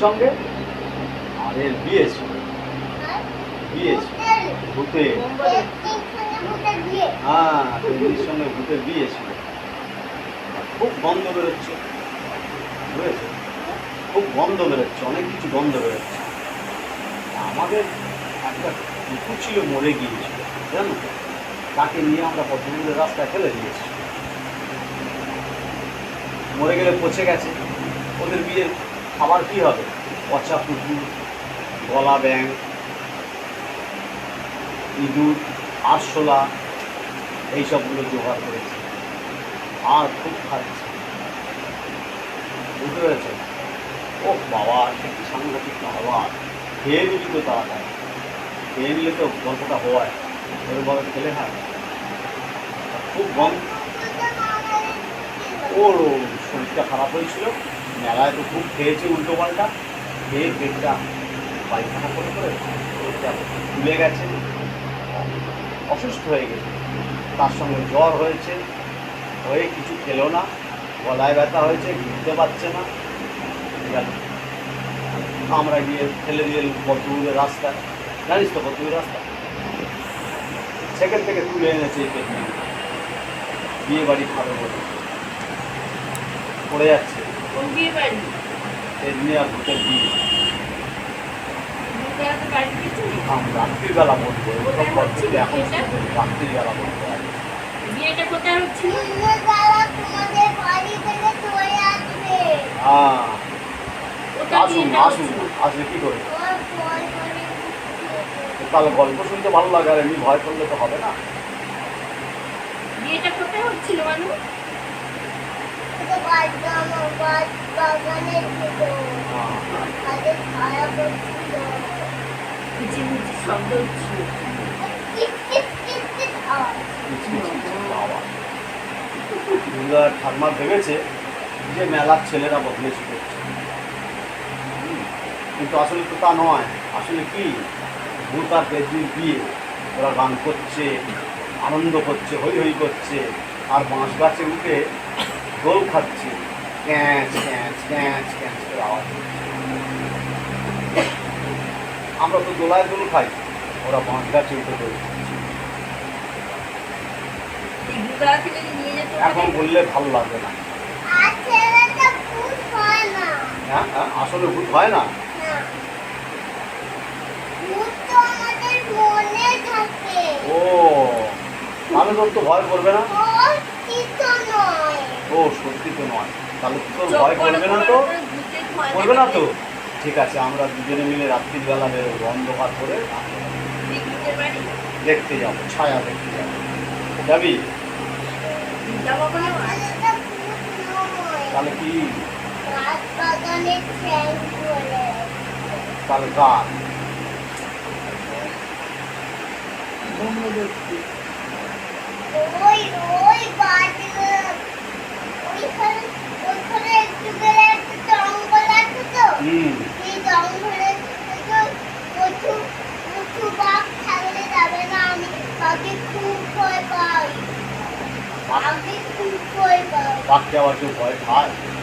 সঙ্গে? আর এর বিয়ে ছিল বিয়ে ভূতে। হ্যাঁ সঙ্গে ভূতের বিয়ে ছিল খুব গন্ধ বেরোচ্ছে। বুঝেছে? খুব গন্ধ বেরোচ্ছে, অনেক কিছু গন্ধ বেরোচ্ছে। আমাদের একটা কুকুর ছিল মরে গিয়েছিল, জানো? তাকে নিয়ে আমরা পদ্মপুরের রাস্তায় ফেলে দিয়েছি। মরে গেলে পচে গেছে। ওদের বিয়ের খাবার কি হবে? পচা কুকুর গলা ব্যাং ইঁদুর, আরশোলা, এইসবগুলো জোগাড় করেছে। আর খুব খাচ্ছে। বুঝতে পেরেছ ও বাবা সে কি সাংঘাতিক খাবার। খেয়ে নিবি তো তাড়াতাড়ি। খেয়ে নিলে তো গল্পটা হয়। এরকমভাবে খেলে হয়। খুব গম ওর শরীরটা খারাপ হয়েছিল। মেলায় তো খুব খেয়েছে উল্টো পাল্টা। খেয়ে পেটটা পায়খানা করে করে পেটটা ফুলে গেছে। অসুস্থ হয়ে গেছে। তার সঙ্গে জ্বর হয়েছে। হয়ে কিছু খেলো না। গলায় ব্যথা হয়েছে ঘুরতে পারছে না। আমরা গিয়ে ফেলে দিয়ে পদ্মপুরের রাস্তা? জানিস তো পদ্মপুরের রাস্তা? সেখান থেকে তুলে এনেছে এই পেটনি বিয়ে বাড়ি খাবে বলে পড়ে যাচ্ছে। কোন বিয়ে বাড়ি। এমনি আর ভূতের বিয়ে। আমরা রাত্রিবেলা বলব এসব পদ্ধতি এখন রাত্রিবেলা বলব। বিয়েটা কোথায় হচ্ছিল হ্যাঁ। বিয়েটা আসুন। আসলে কি করে? তাহলে গল্প শুনতে ভালো লাগে আর এমনি ভয় করলে তো হবে না। বিয়েটা কোথায় হচ্ছিল মানু? হ্যাঁ। কুচি দুর্গার ভেবেছে যে মেলার ছেলেরা বদলেছি করছে। কিন্তু আসলে তো তা নয়। আসলে কি? ভূত আর বেদির বিয়ে। ওরা গান করছে, আনন্দ করছে, হই হই করছে। আর বাঁশ গাছে উঠে দোল খাচ্ছে। ক্যাঁচ ক্যাঁচ ক্যাঁচ ক্যাঁচ করে আওয়াজ। আমরা তো দোলায় দোল খাই ওরা থেকে নিয়ে যেত এখন বললে ভালো লাগবে না। হ্যাঁ হ্যাঁ আসলে ভূত হয় না? ও তোর তো ভয় করবে না। সত্যি তো নয়। তাহলে তো তোর ভয় করবে না তো? করবে না তো? ঠিক আছে আমরা দুজনে মিলে রাত্রিবেলা বেরোবো অন্ধকার করে দেখতে যাব ছায়া দেখতে যাব। যাবি? তাহলে কি? তাহলে কার? ওই ভয় পাই বাঘে খুব